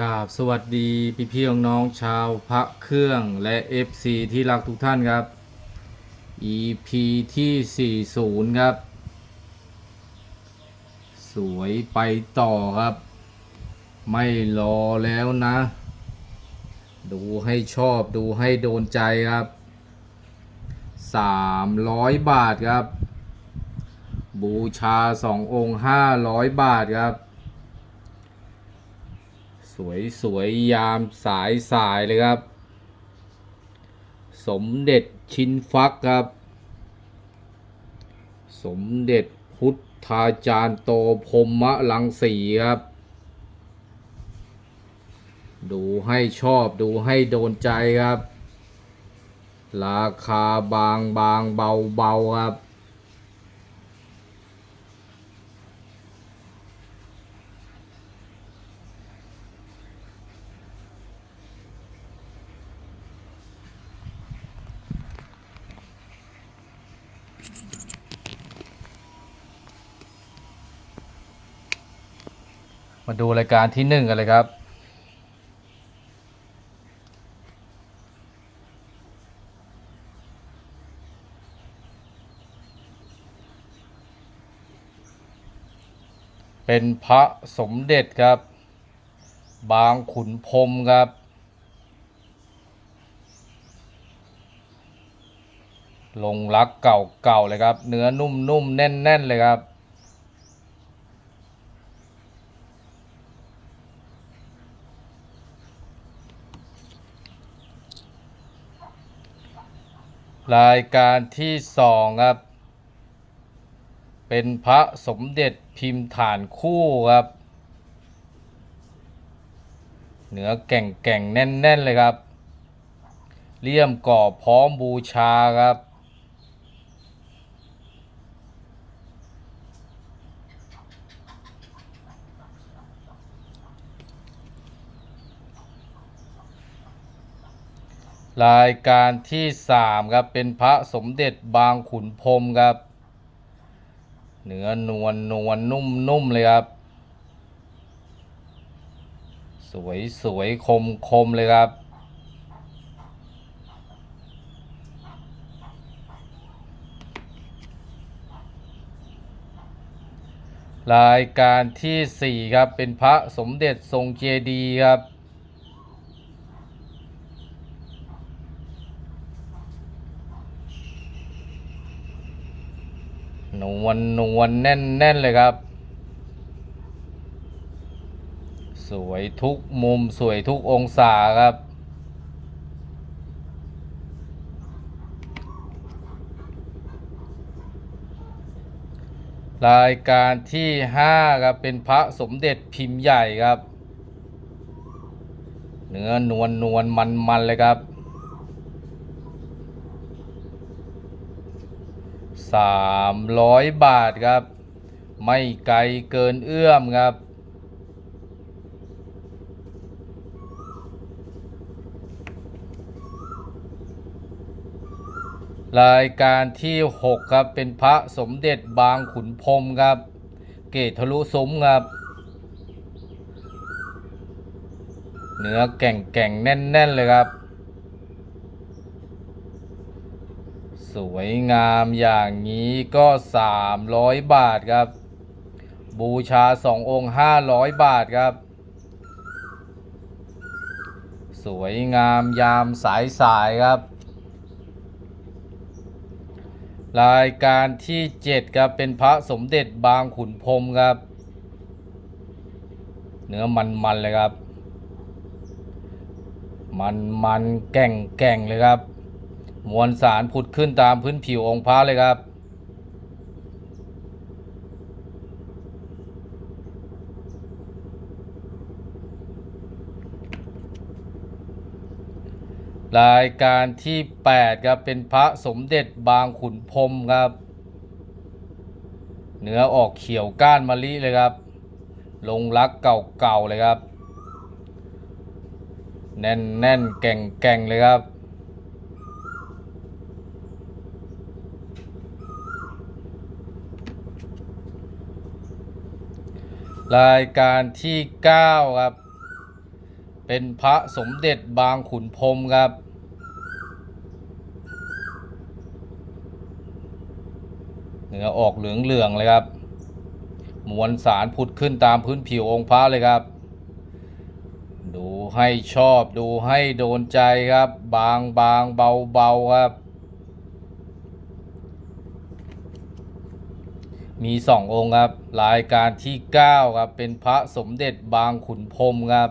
กราบสวัสดีพี่พี่ๆน้องๆชาวพระเครื่องและ FC ที่รักทุกท่านครับ EP ที่ 40 ครับ สวยไปต่อครับ ไม่รอแล้วนะ ดูให้ชอบดูให้โดนใจครับ 300 บาทครับ บูชา 2 องค์ 500 บาทครับ สวยสวยยามสายสายเลยครับ สมเด็จชินฟักครับ สมเด็จพุทธาจารย์โตพรหมลังสีครับ ดูให้ชอบดูให้โดนใจครับ ราคาบางบางเบาเบาครับ มาดูรายการที่หนึ่งกันเลยครับ เป็นพระสมเด็จครับ บางขุนพรมครับลงรักเก่าๆเลยครับ เนื้อนุ่มๆ แน่น ๆ เลยครับ รายการที่สองครับ เป็นพระสมเด็จพิมพ์ฐานคู่ครับ เนื้อแก่งแก่งแน่น ๆ เลยครับ เลี่ยมก่อพร้อมบูชาครับ รายการที่สามครับ เป็นพระสมเด็จบางขุนพรมครับ เนื้อนวลนวลนุ่มนุ่มเลยครับ สวยสวยคมคมเลยครับ รายการที่สี่ครับ เป็นพระสมเด็จทรงเจดีย์ครับ นวลนวลแน่นแน่นเลยครับ สวยทุกมุมสวยทุกองศาครับรายการที่ห้าครับ เป็นพระสมเด็จพิมพ์ใหญ่ครับ เนื้อนวลนวลมันมันเลยครับ สามร้อยบาทครับ ไม่ไกลเกินเอื้อมครับ รายการที่ 6 ครับ เป็นพระสมเด็จบางขุนพรมครับ เกตทะลุซุ้มครับเนื้อแก่งแก่งๆแน่น ๆ เลยครับ สวยงามอย่างนี้ก็ 300 บาทครับ บูชา 2 องค์ 500 บาทครับ สวยงามยามสายสายครับ รายการที่ 7 ครับ เป็นพระสมเด็จบางขุนพรมครับ เนื้อมันๆเลยครับ มันๆแก่งแก่งๆเลยครับ มวลสารผุดขึ้นตามพื้นผิวองค์พระเลยครับ รายการที่ 8 ครับ เป็นพระสมเด็จบางขุนพรมครับ เนื้อออกเขียวก้านมะลิเลยครับ ลงรักเก่าๆเลยครับ แน่นๆแก่งๆเลยครับ รายการที่ 9 ครับ เป็นพระสมเด็จบางขุนพรมครับ เนื้อออกเหลือง ๆ เลยครับ มวลสารผุดขึ้นตามพื้นผิวองค์พระเลยครับ ดูให้ชอบดูให้โดนใจครับ บางบางเบาเบาครับ มีสององค์ครับ รายการที่9ครับ เป็นพระสมเด็จบางขุนพรมครับ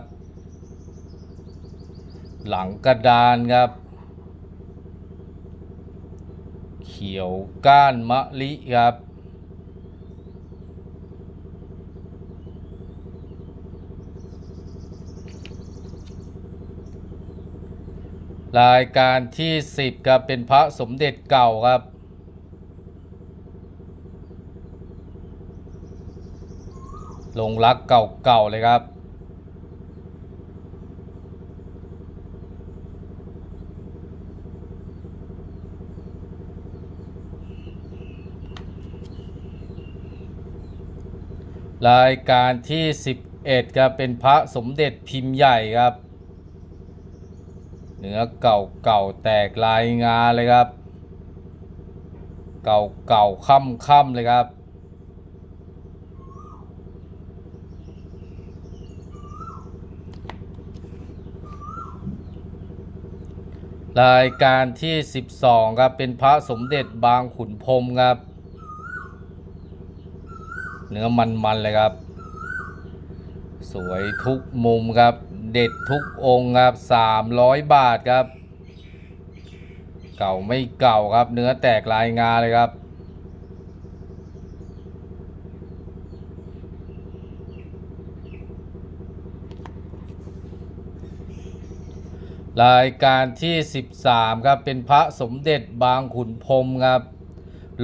หลังกระดานครับ เขียวก้านมะลิครับรายการที่ 10ครับเป็นพระสมเด็จเก่าครับ ลงรักเก่าๆเลยครับ รายการที่ 11ครับเป็นพระสมเด็จพิมพ์ใหญ่ครับ เนื้อเก่าเก่าๆแตกลายงาเลยครับ เก่าเก่าค่ำค่ำๆเลยครับ รายการที่ 12 ครับ เป็นพระสมเด็จบางขุนพรมครับ เนื้อมันๆเลยครับ สวยทุกมุมครับ เด็ดทุกองค์ครับ 300 บาทครับ เก่าไม่เก่าครับ เนื้อแตกลายงาเลยครับ รายการที่ 13 ครับ เป็นพระสมเด็จบางขุนพรมครับ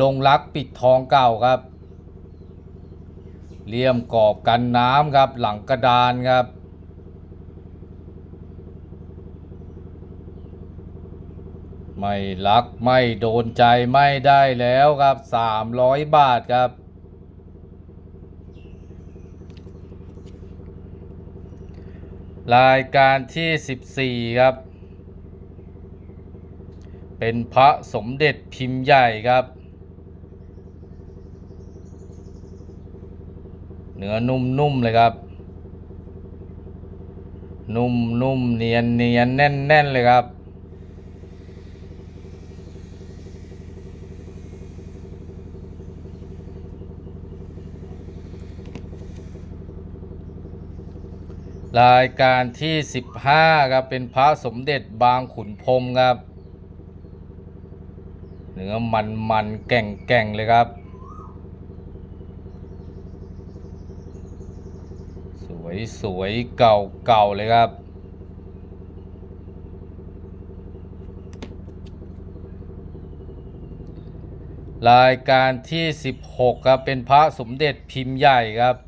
ลงรักปิดทองเก่าครับเลี่ยมกรอบกันน้ำครับ หลังกระดานครับ ไม่รักไม่โดนใจไม่ได้แล้วครับ 300 บาทครับ รายการที่ 14 ครับ เป็นพระสมเด็จพิมพ์ใหญ่ครับ เนื้อนุ่มๆเลยครับ นุ่มๆเนียนเนียนๆแน่นๆเลยครับ รายการที่ 15ครับเป็นพระสมเด็จบางขุนพรมครับ เนื้อมันมันๆแก่งแก่งๆเลยครับ สวยสวยเก่าเก่าเลยครับ รายการที่ 16ครับเป็นพระสมเด็จพิมพ์ใหญ่ครับ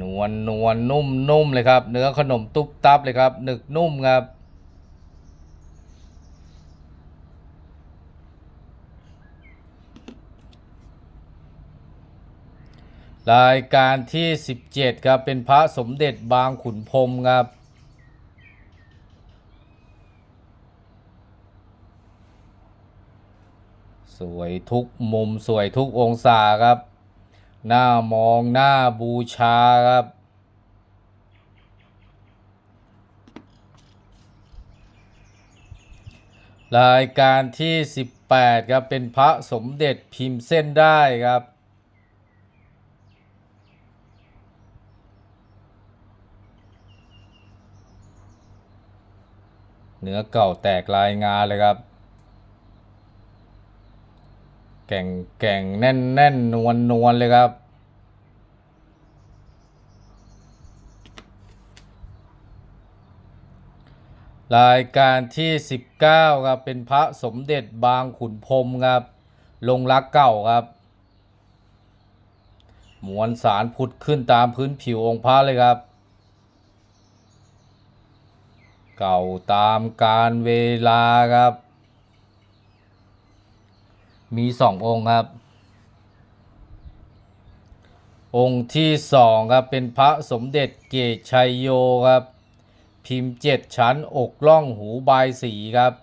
นวลนวลนุ่มนุ่มเลยครับ เนื้อขนมตุ๊บตับเลยครับ หนึกนุ่มครับรายการที่ 17 ครับ เป็นพระสมเด็จบางขุนพรมครับ สวยทุกมุมสวยทุกองศาครับ หน้ามองหน้าบูชาครับ รายการที่ 18 ครับ เป็นพระสมเด็จพิมพ์เส้นได้ครับเนื้อเก่าแตกลายงาเลยครับ แก่งแก่งแน่นแน่นนวลนวลเลยครับรายการที่ 19ครับเป็นพระสมเด็จบางขุนพรมครับลงรักเก่าครับ มวลสารผุดขึ้นตามพื้นผิวองค์พระเลยครับ เก่าตามการเวลาครับ มีสององค์ครับ องค์ที่สองครับเป็นพระสมเด็จเกศชัยโยครับ พิมพ์เจ็ดชั้นอกล่องหูบายสีครับ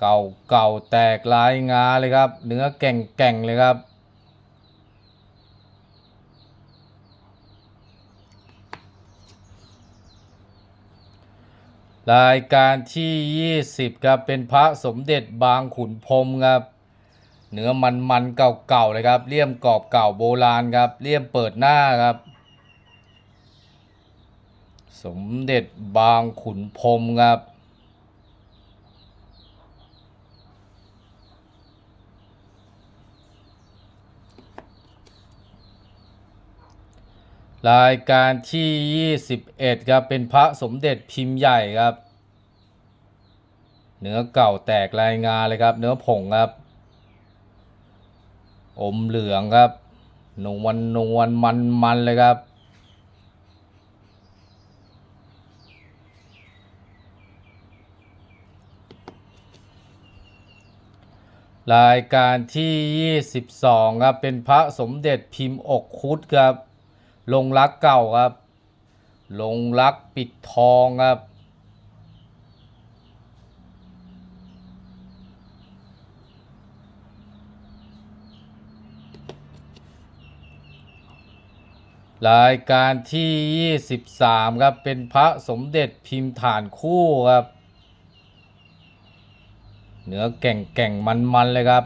เก่าเก่าแตกลายงาเลยครับ เนื้อแก่งแก่งเลยครับ รายการที่ 20ครับเป็นพระสมเด็จบางขุนพรมครับ เนื้อมันมันๆเก่าๆเลยครับเลี่ยมกรอบเก่าโบราณครับเลี่ยมเปิดหน้าครับ สมเด็จบางขุนพรมครับ รายการที่ 21 ครับ เป็นพระสมเด็จพิมพ์ใหญ่ครับ เนื้อเก่าแตกลายงาเลยครับ เนื้อผงครับ อมเหลืองครับนวลนวลมันมันเลยครับ รายการที่ 22 ครับ เป็นพระสมเด็จพิมพ์อกคุดครับ ลงรักเก่าครับ ลงรักปิดทองครับรายการที่ 23 ครับ เป็นพระสมเด็จพิมพ์ฐานคู่ครับ เนื้อแก่งแก่งมันมันเลยครับ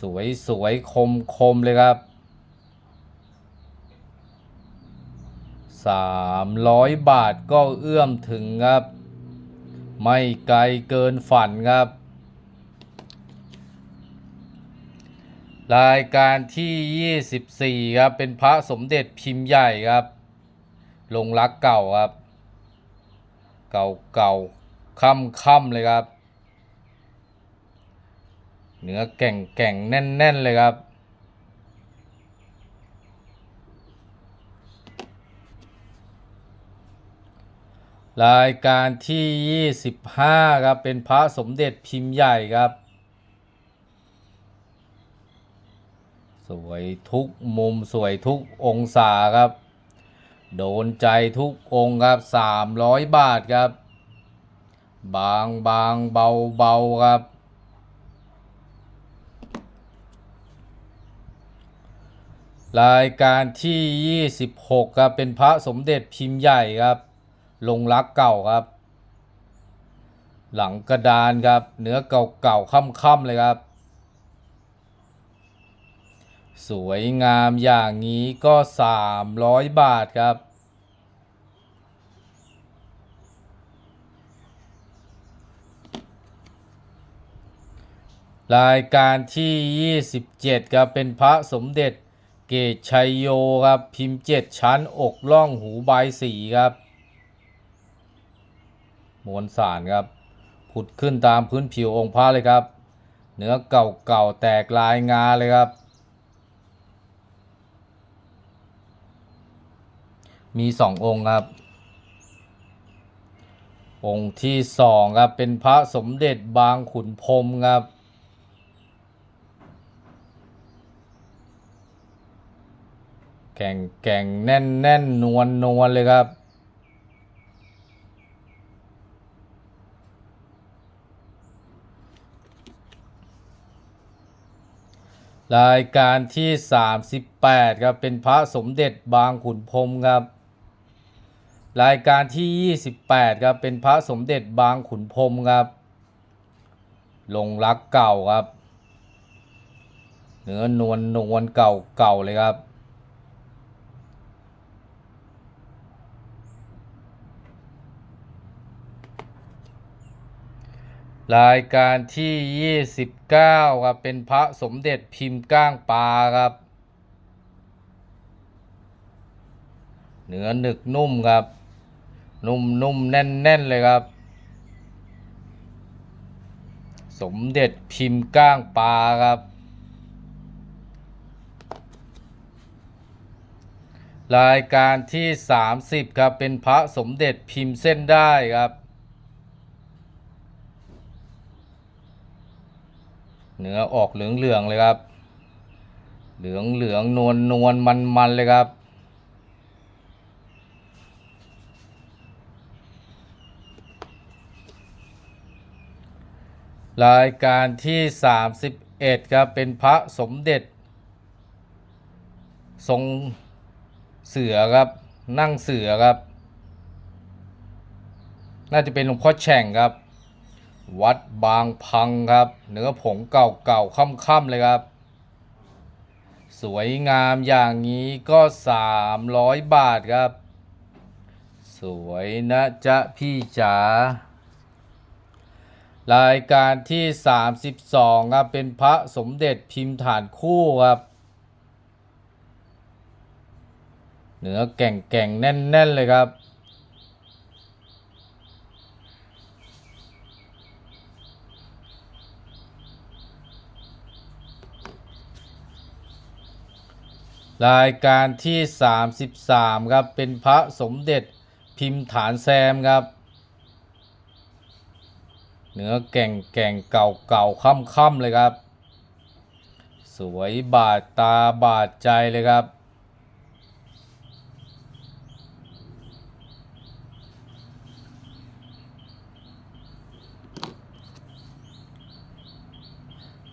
สวยสวยคมคมเลยครับ สามร้อยบาทก็เอื้อมถึงครับ ไม่ไกลเกินฝันครับ รายการที่ 24 ครับ เป็นพระสมเด็จพิมพ์ใหญ่ครับ ลงรักเก่าครับ เก่าเก่าค่ำค่ำเลยครับ เนื้อแก่งแก่งแน่นแน่นๆเลยครับ รายการที่ 25 ครับ เป็นพระสมเด็จพิมพ์ใหญ่ครับ สวยทุกมุมสวยทุกองศาครับ โดนใจทุกองครับ 300 บาทครับ บางบางเบาเบาครับ รายการที่ 26 ครับ เป็นพระสมเด็จพิมพ์ใหญ่ครับ ลงรักเก่าครับ หลังกระดานครับ เนื้อเก่าๆค่ำๆเลยครับ สวยงามอย่างนี้ก็ 300 บาทครับ รายการที่ 27ครับเป็นพระสมเด็จเกตชัยโยครับ พิมพ์เจ็ดชั้นอกล่องหูใบสีครับ มวลสารครับผุดขึ้นตามพื้นผิวองค์พระเลยครับ เนื้อเก่าๆแตกลายงาเลยครับ มีสององค์ครับ องค์ที่สองครับเป็นพระสมเด็จบางขุนพรมครับแก่งแก่งแน่นแน่นนวลนวลเลยครับ รายการที่ 38 ครับ เป็นพระสมเด็จบางขุนพรมครับ รายการที่ 28 ครับ เป็นพระสมเด็จบางขุนพรมครับ ลงรักเก่าครับ เนื้อนวลนวลเก่าเก่าเลยครับ รายการที่ 29 ครับ เป็นพระสมเด็จพิมพ์ก้างปลาครับ เนื้อหนึกนุ่มครับ นุ่มนุ่มแน่นแน่นเลยครับ สมเด็จพิมพ์ก้างปลาครับ รายการที่ 30 ครับ เป็นพระสมเด็จพิมพ์เส้นได้ครับ เนื้อออกเหลืองๆเลยครับ เหลืองเหลืองนวลนวลมันมันเลยครับ รายการที่ 31 ครับ เป็นพระสมเด็จ ทรงเสือครับ นั่งเสือครับ น่าจะเป็นหลวงพ่อแฉ่งครับ วัดบางพังครับ เนื้อผงเก่าๆค่ำๆเลยครับ สวยงามอย่างนี้ก็ 300 บาทครับ สวยนะจ๊ะพี่จ๋ารายการที่ 32ครับเป็นพระสมเด็จพิมพ์ฐานคู่ครับเนื้อแก่งแก่งๆแน่น ๆ เลยครับ รายการที่ 33 ครับ เป็นพระสมเด็จพิมพ์ฐานแซมครับเนื้อแก่งแก่งเก่าเก่าค่ำค่ำๆเลยครับ สวยบาดตาบาดใจเลยครับ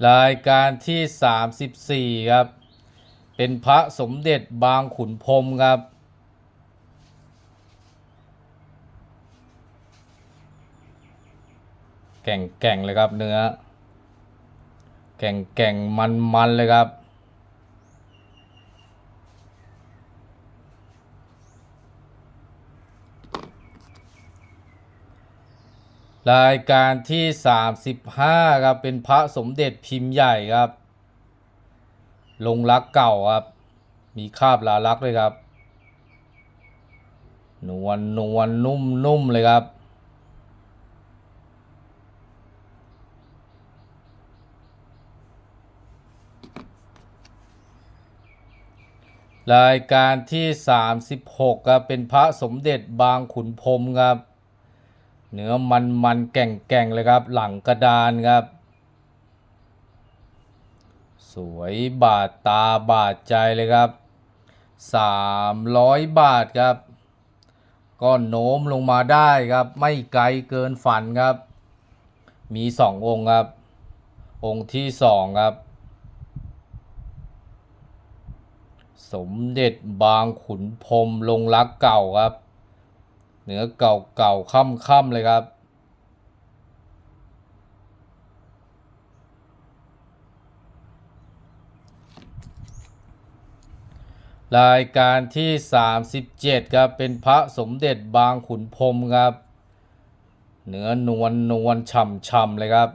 รายการที่ 34 ครับ เป็นพระสมเด็จบางขุนพรมครับ แก่งแก่งเลยครับเนื้อ แก่งแก่งมันมันเลยครับรายการที่ 35 ครับ เป็นพระสมเด็จพิมพ์ใหญ่ครับ ลงรักเก่าครับ มีคาบลาลักด้วยครับ นวลนวลนุ่มนุ่มเลยครับ รายการที่ 36ครับเป็นพระสมเด็จบางขุนพรมครับ เนื้อมันมันแก่งแก่งเลยครับ หลังกระดานครับ สวยบาดตาบาดใจเลยครับ 300 บาทครับ ก็โน้มลงมาได้ครับ ไม่ไกลเกินฝันครับ มีสององค์ครับ องค์ที่สองครับ สมเด็จบางขุนพรมลงรักเก่าครับ เหนือเก่าเก่าค่ำค่ำเลยครับ รายการที่ 37ครับเป็นพระสมเด็จบางขุนพรมครับ เนื้อนวลนวลฉ่ำฉ่ำเลยครับ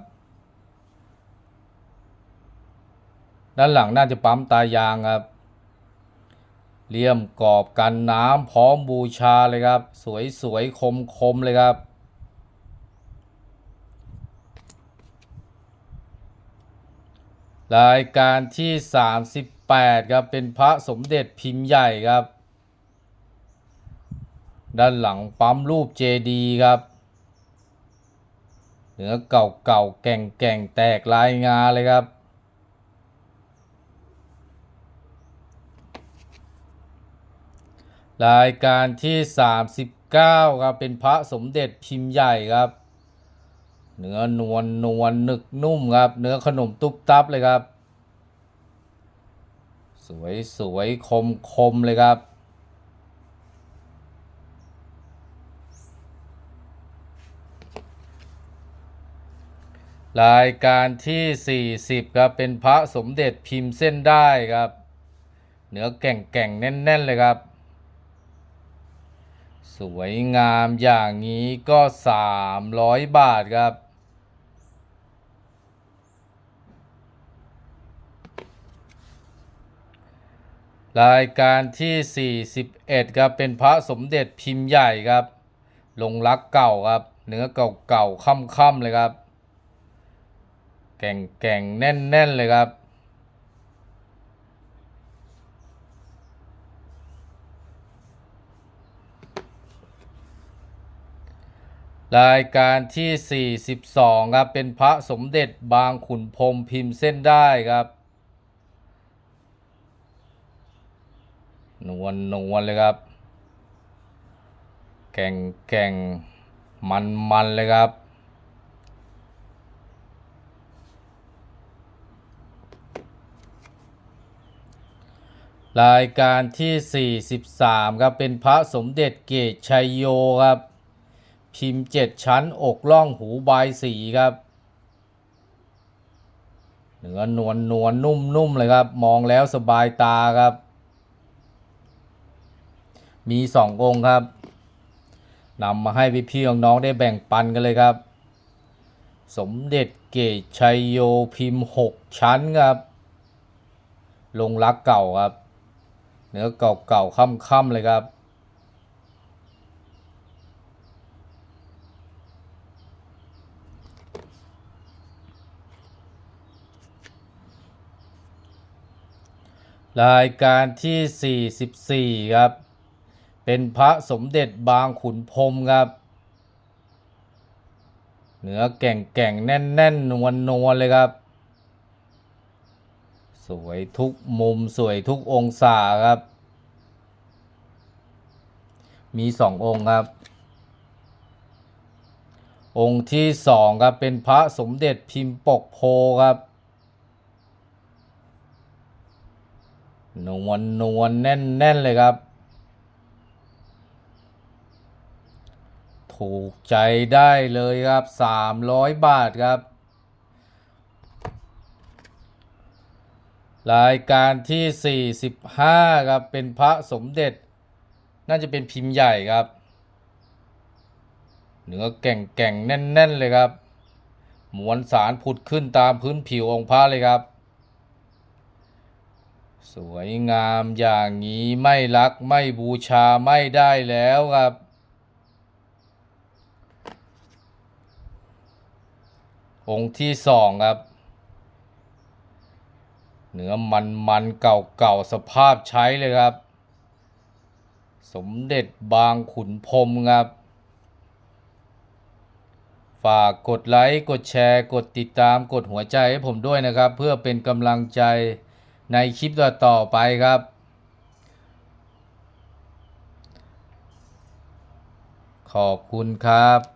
ด้านหลังน่าจะปั๊มตายางครับเลี่ยมกรอบกันน้ำพร้อมบูชาเลยครับ สวยสวยคมคมๆเลยครับรายการที่8ครับเป็นพระสมเด็จพิมพ์ใหญ่ครับ ด้านหลังปั๊มรูปเจดีครับเนื้อเก่าเก่าแก่งแก่งแตกลายงาเลยครับ รายการที่ 39ครับเป็นพระสมเด็จพิมพ์ใหญ่ครับ เนื้อนวลนวลหนึกนุ่มครับ เนื้อขนมตุ๊บตับเลยครับ สวยสวยคมคมเลยครับ รายการที่ 40 ครับ เป็นพระสมเด็จพิมพ์เส้นได้ครับ เนื้อแก่งแก่งๆแน่น ๆ เลยครับ สวยงามอย่างนี้ก็ 300 บาทครับ รายการที่ 41ครับเป็นพระสมเด็จพิมพ์ใหญ่ครับลงรักเก่าครับ เนื้อเก่าๆค่ำๆเลยครับ แก่งแก่งๆแน่นๆเลยครับรายการที่ 42 ครับ เป็นพระสมเด็จบางขุนพรมพิมพ์เส้นได้ครับ นวลนวลเลยครับ แก่งแก่งมันมันเลยครับ รายการที่ 43 ครับ เป็นพระสมเด็จเกตชัยโยครับ พิมพ์เจ็ดชั้นอกล่องหูบายสีครับเนื้อนวลนวลนุ่มนุ่มเลยครับ มองแล้วสบายตาครับ มีสององค์ครับนำมาให้พี่พี่ๆน้องๆได้แบ่งปันกันเลยครับ สมเด็จเกตชัยโยพิมพ์หกชั้นครับลงรักเก่าครับ เนื้อเก่าๆค่ำๆเลยครับรายการที่ 44 ครับ เป็นพระสมเด็จบางขุนพรมครับเนื้อแก่งแก่งแน่นแน่นนวลนวลเลยครับ สวยทุกมุมสวยทุกองศาครับ มีสององค์ครับ องค์ที่สองครับเป็นพระสมเด็จพิมพ์ปกโพครับนวลนวลแน่นแน่นเลยครับ ถูกใจได้เลยครับ 300 บาทครับ รายการที่ 45 ครับ เป็นพระสมเด็จ น่าจะเป็นพิมพ์ใหญ่ครับเนื้อแก่งแก่งแน่น ๆ เลยครับ มวลสารผุดขึ้นตามพื้นผิวองค์พระเลยครับ สวยงามอย่างนี้ไม่รักไม่บูชาไม่ได้แล้วครับ องค์ที่สองครับ เนื้อมันมันเก่าเก่าๆสภาพใช้เลยครับ สมเด็จบางขุนพรมครับ ฝากกดไลค์ กดแชร์ กดติดตามกดหัวใจให้ผมด้วยนะครับ เพื่อเป็นกำลังใจในคลิปต่อไปครับขอบคุณครับ